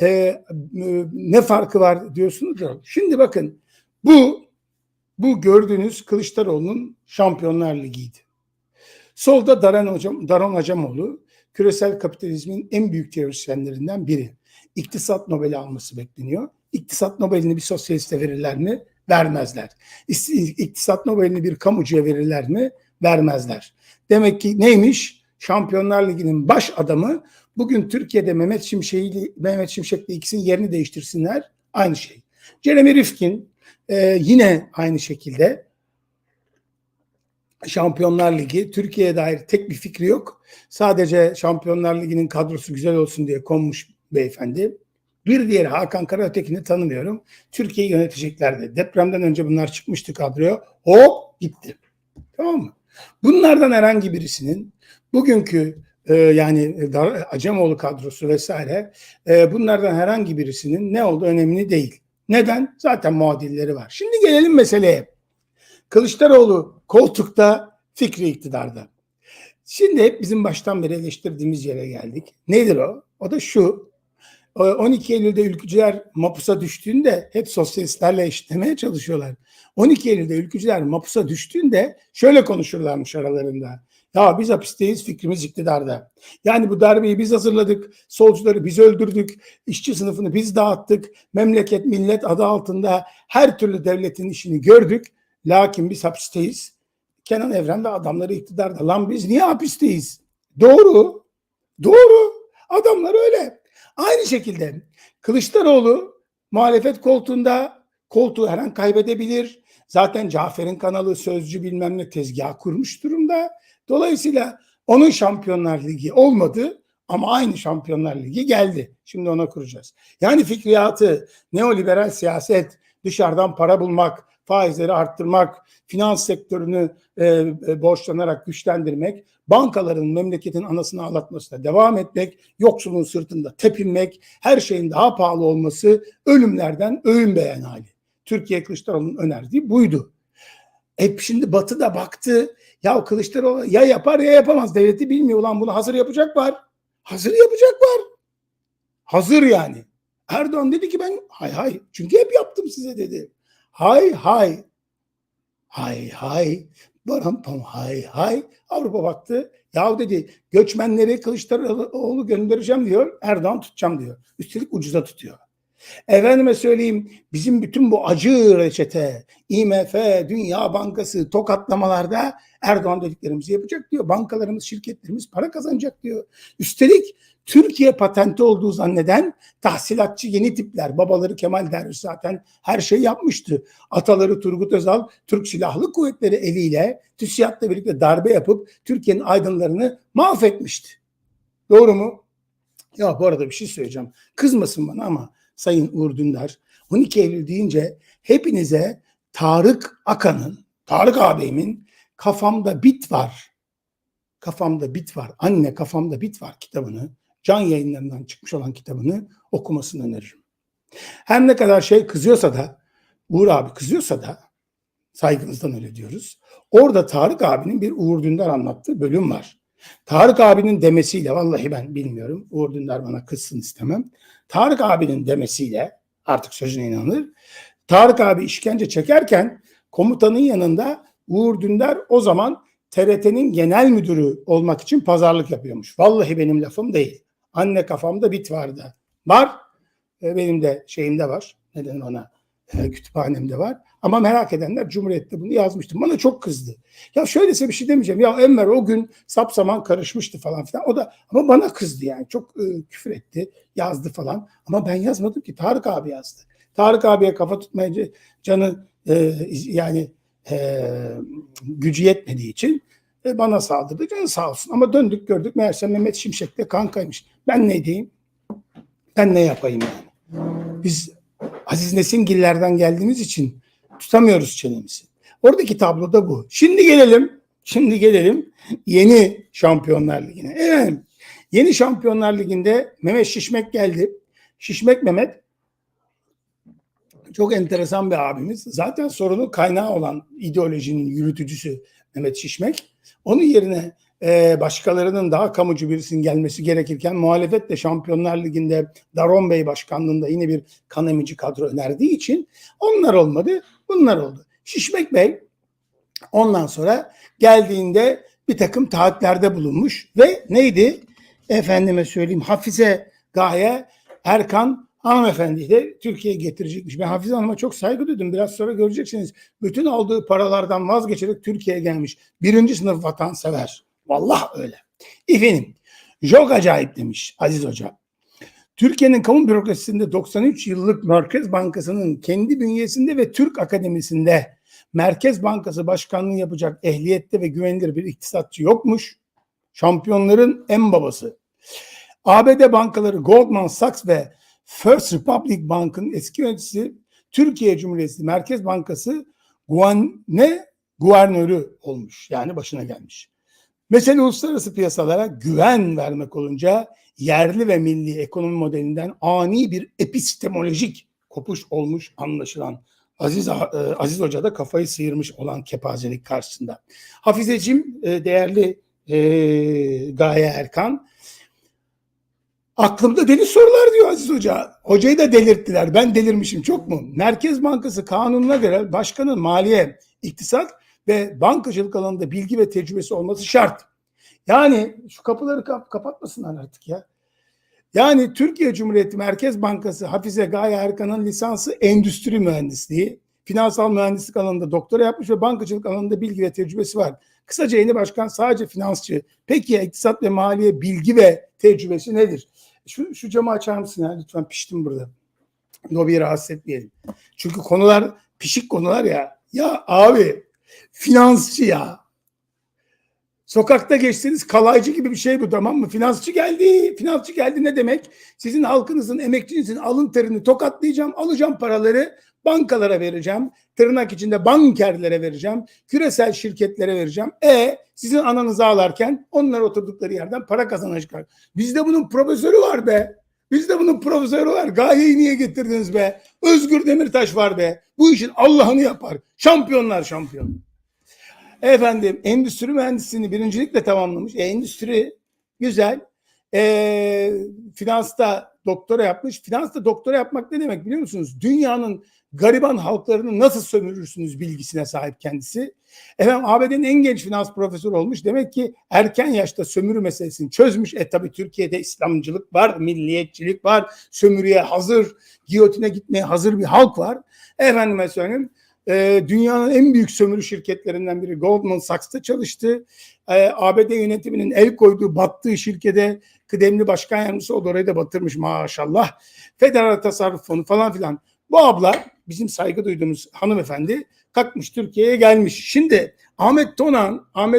e, e, ne farkı var diyorsunuz da. Şimdi bakın bu bu gördüğünüz Kılıçdaroğlu'nun Şampiyonlar Ligi'ydi. Solda Daran Hocam, Daron Hacamoğlu küresel kapitalizmin en büyük teorisyenlerinden biri. İktisat Nobel'i alması bekleniyor. İktisat Nobel'ini bir sosyaliste verirler mi? Vermezler. İktisat Nobel'ini bir kamucuya verirler mi? Vermezler. Demek ki neymiş? Şampiyonlar Ligi'nin baş adamı bugün Türkiye'de Mehmet Şimşek'le Mehmet Şimşek'le ikisinin yerini değiştirsinler. Aynı şey. Jeremy Rifkin e, yine aynı şekilde Şampiyonlar Ligi Türkiye'ye dair tek bir fikri yok. Sadece Şampiyonlar Ligi'nin kadrosu güzel olsun diye konmuş beyefendi. Bir diğeri Hakan Karaötekin'i tanımıyorum. Türkiye'yi yöneteceklerdi. Depremden önce bunlar çıkmıştı kadroya. Hop gitti. Tamam mı? Bunlardan herhangi birisinin bugünkü e, yani Acemoğlu kadrosu vesaire e, bunlardan herhangi birisinin ne olduğu önemli değil. Neden? Zaten muadilleri var. Şimdi gelelim meseleye. Kılıçdaroğlu koltukta, Fikri iktidarda. Şimdi hep bizim baştan beri eleştirdiğimiz yere geldik. Nedir o? O da şu. 12 Eylül'de ülkücüler mapusa düştüğünde hep sosyalistlerle eşitlemeye çalışıyorlar. 12 Eylül'de ülkücüler mapusa düştüğünde şöyle konuşurlarmış aralarında. Ya biz hapisteyiz fikrimiz iktidarda. Yani bu darbeyi biz hazırladık, solcuları biz öldürdük, işçi sınıfını biz dağıttık, memleket millet adı altında her türlü devletin işini gördük. Lakin biz hapisteyiz. Kenan Evren de adamları iktidarda. Lan biz niye hapisteyiz? Doğru. Doğru. Adamlar öyle. Aynı şekilde Kılıçdaroğlu muhalefet koltuğunda koltuğu her an kaybedebilir. Zaten Cafer'in kanalı sözcü bilmem ne tezgah kurmuş durumda. Dolayısıyla onun Şampiyonlar Ligi olmadı ama aynı Şampiyonlar Ligi geldi. Şimdi ona kuracağız. Yani fikriyatı, neoliberal siyaset, dışarıdan para bulmak, faizleri arttırmak, finans sektörünü e, e, borçlanarak güçlendirmek, bankaların memleketin anasını ağlatmasına devam etmek, yoksulun sırtında tepinmek, her şeyin daha pahalı olması, ölümlerden öğün beğen hali. Türkiye Kılıçdaroğlu'nun önerdiği buydu. Hep şimdi Batı da baktı. Ya Kılıçdaroğlu ya yapar ya yapamaz. Devleti bilmiyor ulan bunu hazır yapacak var. Hazır yapacak var. Hazır yani. Erdoğan dedi ki ben hay hay çünkü hep yaptım size dedi. Hay hay. Hay hay. Barampam hay hay. Avrupa baktı. Ya dedi göçmenleri Kılıçdaroğlu göndereceğim diyor. Erdoğan tutacağım diyor. Üstelik ucuza tutuyor. Efendime söyleyeyim bizim bütün bu acı reçete, IMF, Dünya Bankası tokatlamalarda Erdoğan dediklerimizi yapacak diyor. Bankalarımız, şirketlerimiz para kazanacak diyor. Üstelik Türkiye patenti olduğu zanneden tahsilatçı yeni tipler, babaları Kemal Derviş zaten her şey yapmıştı. Ataları Turgut Özal, Türk Silahlı Kuvvetleri eliyle TÜSİAD'la birlikte darbe yapıp Türkiye'nin aydınlarını mahvetmişti. Doğru mu? Ya bu arada bir şey söyleyeceğim. Kızmasın bana ama Sayın Uğur Dündar 12 Eylül deyince hepinize Tarık Akan'ın, Tarık abimin Kafamda Bit Var, Kafamda Bit Var, Anne Kafamda Bit Var kitabını, can yayınlarından çıkmış olan kitabını okumasını öneririm. Her ne kadar şey kızıyorsa da, Uğur abi kızıyorsa da, saygımızdan öyle diyoruz. Orada Tarık abinin bir Uğur Dündar anlattığı bölüm var. Tarık abinin demesiyle vallahi ben bilmiyorum. Uğur Dündar bana kızsın istemem. Tarık abinin demesiyle artık sözüne inanılır. Tarık abi işkence çekerken komutanın yanında Uğur Dündar o zaman TRT'nin genel müdürü olmak için pazarlık yapıyormuş. Vallahi benim lafım değil. Anne kafamda bit vardı. Var. E, benim de şeyimde var. Neden ona? E, kütüphanemde var. Ama merak edenler Cumhuriyet'te bunu yazmıştım. Bana çok kızdı. Ya şöylese bir şey demeyeceğim. Ya Enver o gün sapsaman karışmıştı falan filan. O da ama bana kızdı yani. Çok e, küfür etti. Yazdı falan. Ama ben yazmadım ki. Tarık abi yazdı. Tarık abiye kafa tutmayınca canı e, yani e, gücü yetmediği için e, bana saldırdı. Canı sağ olsun. Ama döndük gördük. Meğerse Mehmet Şimşek'te kankaymış. Ben ne diyeyim? Ben ne yapayım yani? Biz Aziz Nesingillerden geldiğimiz için tutamıyoruz çenemizi. Oradaki tablo da bu. Şimdi gelelim, şimdi gelelim yeni Şampiyonlar Ligi'ne. Evet, yeni Şampiyonlar Ligi'nde Mehmet Şişmek geldi. Şişmek Mehmet çok enteresan bir abimiz. Zaten sorunun kaynağı olan ideolojinin yürütücüsü Mehmet Şişmek. Onun yerine e, başkalarının daha kamucu birisinin gelmesi gerekirken muhalefet de Şampiyonlar Ligi'nde Daron Bey başkanlığında yine bir kan emici kadro önerdiği için onlar olmadı. Bunlar oldu. Şişmek Bey ondan sonra geldiğinde bir takım taatlerde bulunmuş ve neydi? Efendime söyleyeyim Hafize Gaye Erkan hanımefendiyi de Türkiye'ye getirecekmiş. Ben Hafize Hanım'a çok saygı duydum. Biraz sonra göreceksiniz. Bütün aldığı paralardan vazgeçerek Türkiye'ye gelmiş. Birinci sınıf vatansever. Vallahi öyle. Efendim çok acayip demiş Aziz Hoca. Türkiye'nin kamu bürokrasisinde 93 yıllık Merkez Bankası'nın kendi bünyesinde ve Türk Akademisi'nde Merkez Bankası Başkanlığı yapacak ehliyette ve güvenilir bir iktisatçı yokmuş. Şampiyonların en babası. ABD bankaları Goldman Sachs ve First Republic Bank'ın eski yöneticisi Türkiye Cumhuriyeti Merkez Bankası Guane Guvernörü olmuş. Yani başına gelmiş. Mesele uluslararası piyasalara güven vermek olunca yerli ve milli ekonomi modelinden ani bir epistemolojik kopuş olmuş anlaşılan. Aziz, e, Aziz Hoca da kafayı sıyırmış olan kepazelik karşısında. Hafizeciğim, e, değerli e, Gaye Erkan, aklımda deli sorular diyor Aziz Hoca. Hocayı da delirttiler. Ben delirmişim çok mu? Merkez Bankası kanununa göre başkanın maliye, iktisat ve bankacılık alanında bilgi ve tecrübesi olması şart. Yani şu kapıları kap kapatmasınlar artık ya. Yani Türkiye Cumhuriyeti Merkez Bankası Hafize Gaye Erkan'ın lisansı endüstri mühendisliği. Finansal mühendislik alanında doktora yapmış ve bankacılık alanında bilgi ve tecrübesi var. Kısaca yeni başkan sadece finansçı. Peki ya iktisat ve maliye bilgi ve tecrübesi nedir? Şu, şu camı açar mısın ya lütfen piştim burada. Lobiyi rahatsız etmeyelim. Çünkü konular pişik konular ya. Ya abi finansçı ya. Sokakta geçseniz kalaycı gibi bir şey bu tamam mı? Finansçı geldi. Finansçı geldi ne demek? Sizin halkınızın, emekçinizin alın terini tokatlayacağım. Alacağım paraları bankalara vereceğim. Tırnak içinde bankerlere vereceğim. Küresel şirketlere vereceğim. E sizin ananızı ağlarken onlar oturdukları yerden para kazanacaklar. Bizde bunun profesörü var be. Bizde bunun profesörü var. Gayeyi niye getirdiniz be? Özgür Demirtaş var be. Bu işin Allah'ını yapar. Şampiyonlar şampiyon. Efendim endüstri mühendisliğini birincilikle tamamlamış. E, endüstri güzel. E, finansta doktora yapmış. Finansta doktora yapmak ne demek biliyor musunuz? Dünyanın gariban halklarını nasıl sömürürsünüz bilgisine sahip kendisi. Efendim ABD'nin en genç finans profesörü olmuş. Demek ki erken yaşta sömürü meselesini çözmüş. E tabi Türkiye'de İslamcılık var, milliyetçilik var, sömürüye hazır, giyotine gitmeye hazır bir halk var. Efendime söyleyeyim e, dünyanın en büyük sömürü şirketlerinden biri Goldman Sachs'ta çalıştı. E, ABD yönetiminin el koyduğu battığı şirkete kıdemli başkan yardımcısı oldu. Orayı da batırmış maşallah. Federal Tasarruf Fonu falan filan. Bu abla bizim saygı duyduğumuz hanımefendi kalkmış Türkiye'ye gelmiş. Şimdi Ahmet Tonan, Ahmet